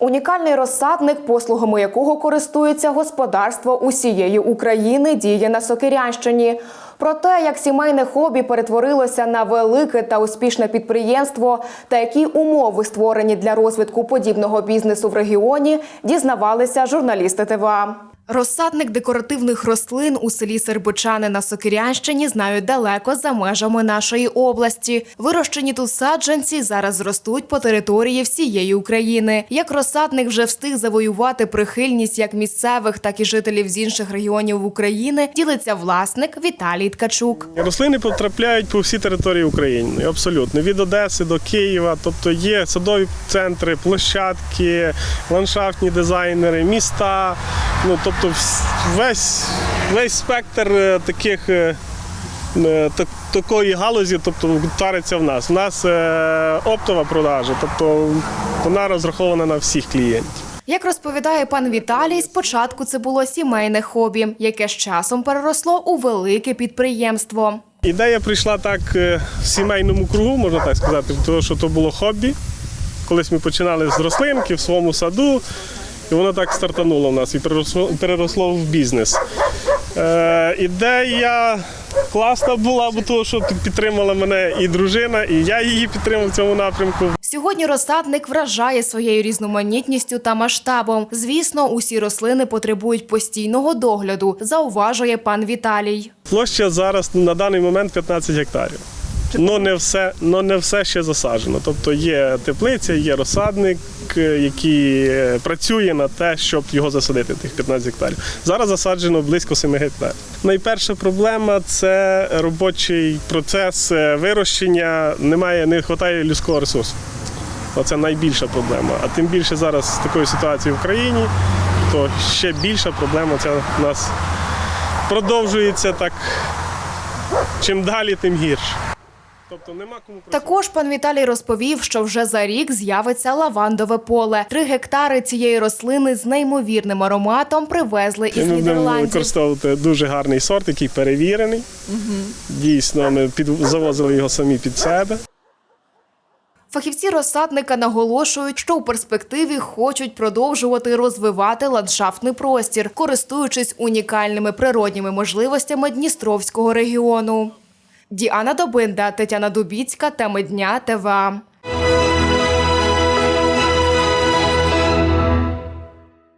Унікальний розсадник, послугами якого користується господарство усієї України, діє на Сокирянщині. Про те, як сімейне хобі перетворилося на велике та успішне підприємство, та які умови створені для розвитку подібного бізнесу в регіоні, дізнавалися журналісти ТВА. Розсадник декоративних рослин у селі Сербичани на Сокирянщині знають далеко за межами нашої області. Вирощені тут саджанці зараз зростуть по території всієї України. Як розсадник вже встиг завоювати прихильність як місцевих, так і жителів з інших регіонів України, ділиться власник Віталій Ткачук. Рослини потрапляють по всій території України, абсолютно від Одеси до Києва. Тобто є садові центри, площадки, ландшафтні дизайнери, міста. Ну тобто, весь, весь спектр е, таких. е, е, так- Такої галузі, тобто тариться в нас. У нас оптова продажа, тобто вона розрахована на всіх клієнтів. Як розповідає пан Віталій, спочатку це було сімейне хобі, яке з часом переросло у велике підприємство. Ідея прийшла так в сімейному кругу, можна так сказати, тому що то було хобі. Колись ми починали з рослинки в своєму саду, і воно так стартануло в нас і переросло, переросло в бізнес. Е, ідея класна була, бо того, що під- підтримала мене і дружина, і я її підтримав в цьому напрямку. Сьогодні розсадник вражає своєю різноманітністю та масштабом. Звісно, усі рослини потребують постійного догляду, зауважує пан Віталій. Площа зараз на даний момент 15 гектарів. Ну не все, ну не все ще засаджено. Тобто є теплиця, є розсадник, е, який е, працює на те, щоб його засадити, тих 15 гектарів. Зараз засаджено близько 7 гектарів. Найперша проблема це робочий процес е, вирощення. Немає, не вистачає людського ресурсу. Оце найбільша проблема. А тим більше зараз з такою ситуацією в країні, то ще більша проблема ця у нас продовжується так. Чим далі, тим гірше. Тобто нема кому. Також пан Віталій розповів, що вже за рік з'явиться лавандове поле. Три гектари цієї рослини з неймовірним ароматом привезли із Ми Нідерландів. використовувати дуже гарний сорт, який перевірений. Дійсно, ми під, завозили його самі під себе. Фахівці розсадника наголошують, що у перспективі хочуть продовжувати розвивати ландшафтний простір, користуючись унікальними природніми можливостями Дністровського регіону. Діана Добинда, Тетяна Дубіцька, теми дня ТВА.